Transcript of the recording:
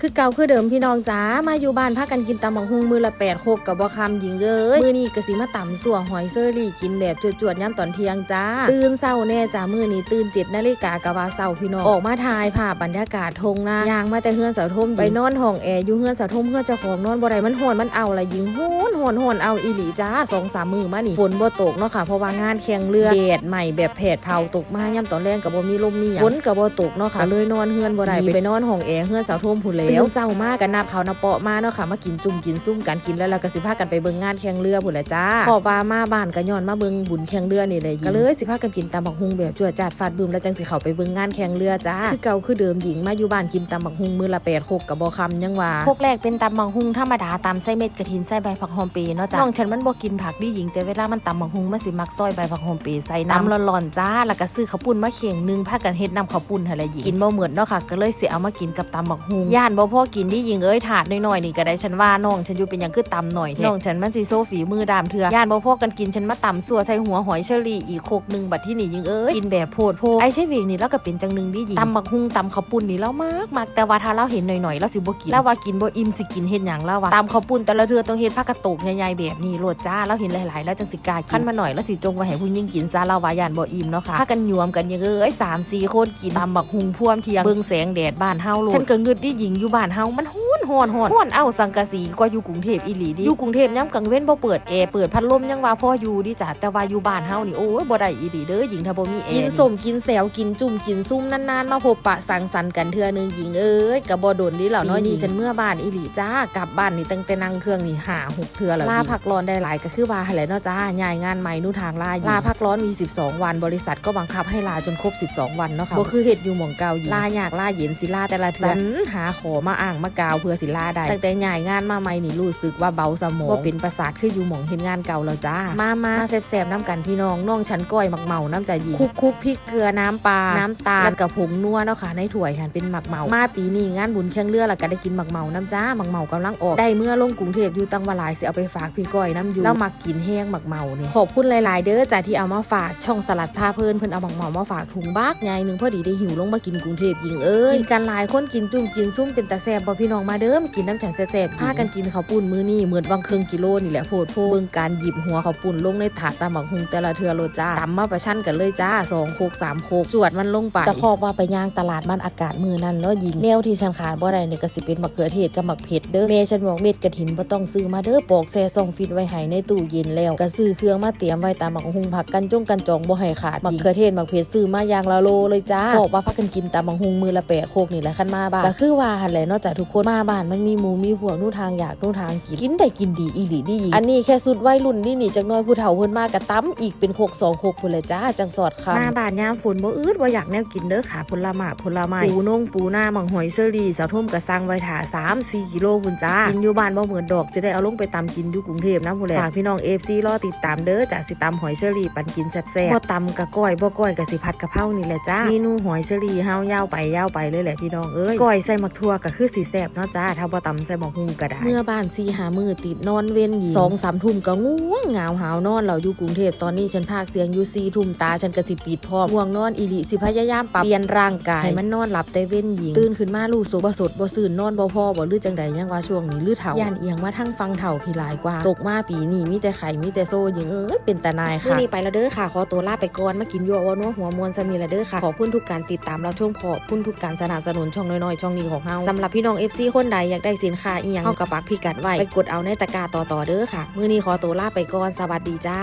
คือเก่าคือเดิมพี่น้องจ้ามาอยู่บ้านพากันกินตำบักฮุงมือละแปดโคกกับบ่คำหญิงเอ้ยมือนี้กะสิมาต่ำส่วหอยเซอรี่กินแบบจวดๆย่ำตอนเที่ยงจ้า ตื่นเศร้าแน่จ้ามือนี้ตื่นเจ็ดนาฬิกากะว่าเศร้าพี่น้องออกมาถ่ายภาพบรรยากาศทงนายางมาแต่เฮือนเสาทมไปนอนห้องแอร์อยู่เฮือนเสาทมเฮือนเจ้าของนอนบ่ได้มันหอนมันเอาละยิงโหนหอนหอนเอาอีหลีจ้าสองสามมือมานี่ฝนบ่ตกเนาะค่ะเพราะว่างานแข่งเรือแดดใหม่แบบแผดเผาตกมาย่ำตอนแรกกับบ่มีลมมีหยังฝนกับบ่ตกเนาะค่ะเลยนอนเฮือนบ่ได้ไปนอนห้องแอร์เฮือนเสาทมผู้แล้วเศร้ามากกันนัดเขานำเปาะมาเนาะค่ะมากินจุ่มกินซุ่มกันกินแล้วเราก็สิพากันไปเบิ่งงานแข่งเรือผู้นละจ้าพอว่ามาบ้านก็ย้อนมาเบิ่งบุญแข่งเรือนี่เลยก็เลยสิพากันกินตำบักฮุงแบบจวดจาดฟาดบึมแล้วจังสิเข้าไปเบิ่งงานแข่งเรือจ้าคือเก่าคือเดิมหญิงมาอยู่บ้านกินตำบักฮุงมือละแปดโคกกับบ่คำยังว่าโคกแรกเป็นตำบักฮุงธรรมดาตำไส้เม็ดกระถินไส้ใบผักหอมเปรย์เนาะจ้าน้องฉันมันบ่กินผักดิหญิงแต่เวลามันตำบักฮุงมันสิมักซอยใบผักหอมเปรย์ใส่น้ำร้อนๆจ้าแล้วก็ซื้อข้าวปุ้นมาเข่งหนึงพากันเฮ็ดน้ำข้าวปุ้นหั่นแหละหญิงกินบ่เหมือนเนาะค่ะก็เลยสิเอามากินกับตำบักฮุงย่านบ่พอกินดิหญิงเอ้ยถาดน้อยๆนี่ก็ได้ฉันว่าน้องฉันอยู่เป็นหยังคือตำหน่อยแท้น้องฉันมันสิโซฝีมือดามเถื่อย่านบ่พอกันกินฉันมาตำสัวใส่หัวหอยเชอรี่อีกโคกหนึงบัดที่นี่หญิงเอ้ยกินแบบโพดโพไอ้เชวิงนี่แล้วก็เป็นจังหนึงดิหญิงตำบักฮุงตำข้าวปุ้นนี่แล้วมากมากแต่ว่าถ้าเราเห็นหน่อยๆเราสิบ่กินแล้วว่ากินบ่อิ่มสิกินเฮ็ดหยังแล้วว่าตำข้าวปุ้นแต่ละเทื่อต้องเฮ็ดผักกระโตกใหญ่ๆแบบนี้โลดจ้าเราเห็นหลายๆแล้วจังสิกล้ากินคันมาหน่อยแล้วสิจงไว้ให้ผู้หญิงกินซะเราว่าย่านบ่อิ่มเนาะค่ะพากันยวมกันหยังเอ้ย3 4คนกินตำบักฮุงพ่วมเที่ยงเบิ่งแสงแดดบ้านเฮาโลดฉันก็งึดดิหญิงอยู่บ้านเฮามันฮ้ ฮ้อนฮ้อนฮ้อนเอาสังกะสีกว่าอยู่กรุงเทพอีหลีดิอยู่กรุงเทพย่ำกลางเว้นบ่เปิดแอร์เปิดพัดลมยังว่าพออยู่ดิจ้ะแต่ว่าอยู่บ้านเฮานี่โอ้ยบ่ได้อีหลีเด้อหญิงถ้าบ่มีแอร์กินสมกินแซวกินจุ่มกินซุ่มนานๆมาพบปะสังสรรค์กันเทื่อนึงหญิงเอ้ยก็บ่โดนดิแล้วเนาะนี่ฉันเมื่อบ้านอีหลีจ้ากลับบ้านนี่ตั้งแต่นั่งเครื่องนี่หาหกเทื่อแล้วลาพักร้อนได้หลายก็คือว่าหั่นแหละเนาะจ้าย้ายงานใหม่นู่ทางลาลาพักร้อนมี 12 วันบริษัทก็บังคับให้ลาจนครบ 12 วันเนาะค่ะบ่คือเฮ็ดอยู่หม่องเก่าหญิงลายากลาเย็นสิลาแต่ละเทื่อหาขอมาอ่างมากาวเพื่อสิลาได้ตั้งแต่ย้ายงานมาใหม่นี่รู้สึกว่าเบาสมองว่าเป็นประสาทคืออยู่หม่องเฮ็ดงานเก่าแล้วจ้า มามาแซ่บๆน้ำกันพี่น้องน้องฉันก้อยหมักเมาน้ำใจหญิงคุกคุกพริกเกลือน้ำปลาน้ำตาลแล้วกับผงนัวเนาะค่ะในถ้วยหันเป็นหมักเมามาปีนี้งานบุญแข่งเรือแล้วก็ได้กินหมักเมาน้ำจ้าหมักเมากำลังออกได้เมื่อลงกรุงเทพอยู่ตังวาลายสิเอาไปฝากพี่ก้อยน้ำอยู่แล้วมักกินแห้งหมักเมาเนี่ยขอบคุณหลายๆ เด้อจ้าที่เอามาฝากช่องสลัดพาเพลินเพิ่นเอาหมักเมามาฝากถุงบักใหญ่หนึ่งพอดีได้หิวลงมากินกรุงเทพยิงเอ้ยกินกันหลายคนกินจุ่มกินซุ่มเป็นตาแซ่บบ่พี่น้องมาเด้อมากินน้ำฉันแซ่บๆพากันกินข้าวปุ้นมื้อนี้เหมือนวังเครื่องกิโลนี่แหละโพดโพเบิ่งการหยิบหัวข้าวปุ้นลงในถาดตามบักฮุงแต่ละเทือโลจ้าตำมาประชันกันเลยจ้าสองโคกสามโคกจวดมันลงไปจะคอบว่าไปย่างตลาดมันอากาศมือนั้นเนาะยิงแนวที่ฉันขาดบ่ได้เนี่ยก็สิเป็นมะเขือเทศกับมะเผ็ดเด้อแม่ฉันบอกเม็ดกระถินบ่ต้องซื้อมาเด้อปอกแซ่ซองฟิตไว้ให้ในตู้เย็นแล้วก็ซื้อเครื่องมาเตรียมไว้ตามบักฮุงผักกันจงกันจองบ่ให้ขาดมะเขือเทศมะเผ็ดซื้อมาอย่างละโลเลยจ้าบอกว่าพักกันกินตามบักฮุงมือละแปดโคกนี่แหละคันมาบ้าก็คือว่าหันแหละนอกจากทุกคนมาบ้านมันมีหมูมีพวกนู่นทางอยากนู่นทางกินกินได้กินดีอีหลีดีหญิงอันนี้แค่สุดวัยรุ่นนี่นี่จักหน้อยผู้เฒ่าเพิ่นมากระตั้มอีกเป็นโคกสองโคกพุ่นเลยจ้าจังสอดคำมาบ้านยามฝนบ่อืดบ่อยากแนวกินเด้อค่ะผลไม้ผลไม้ปูนงปูหน้ามังหอยเชอรี่สาวทุ่มกระซังไว้ถา3 4กิโลพุ่นจ้ากินอยู่บ้านบ่เหมือนดอกสิได้เอาลงไปตำกินอยู่กรุงเทพนะพุ่นแหละฝากพี่น้อง FC รอติดตามเด้อจ้าสิตำหอยเชอรี่ปันกินแซ่บๆบ่ตำกะก้อยบ่ก้อยกะสิผัดกะเพรานี่แหละจ้าเมนูหอยเชอรี่เฮายาวไปยาวไปเลยแหละพี่น้องเอ้ยก้อยใส่มักทั่วก็คือสิแซ่บเนาะจ้าถ้าบ่ตำใส่บักฮุงก็ได้ เมื่อบ้าน4 5มื้อติดนอนเว้นหญิง2 3ทุ่มก็ง่วงเหงาหาวนอนเราอยู่กรุงเทพตอนนี้ฉันพากเสียงอยู่4ทุ่มตาฉันก็สิปิดพร้อมง่วงนอนอีหลีสิพยายามปรับเปลี่ยนร่างกายให้มันนอนหลับแต่เว้นหญิง ตื่นขึ้นมารู้สึกบ่สดบ่ซื่นนอนบ่พอบ่หรือจังใดยังว่าช่วงนี้หรือเฒ่าย่านเอียงมาทั้งฟังเฒ่าพี่หลายกว่า ตกมาปีนี้มีแต่ไข่มีแต่โซหญิงเอ้ยเป็นตาหนายค่ะนี่ไปแล้วเด้อค่ะขอตัวลาไปก่อนมากินยั่ววนัวหัวมวนซะมีละเด้อค่ะขอบคุณทุกการติดตามรับชมขอบคุณทุกการสนับสนุนช่องน้อยๆช่องนี้ของเฮาสำหรับพี่น้อง FC คนใดอยากได้สินค้าอีหยังเฮากับปักพิกัดไว้ไปกดเอาในตะกร้าต่อๆเด้อค่ะ มื้อนี้ขอตัวลาไปก่อนสวัสดีจ้า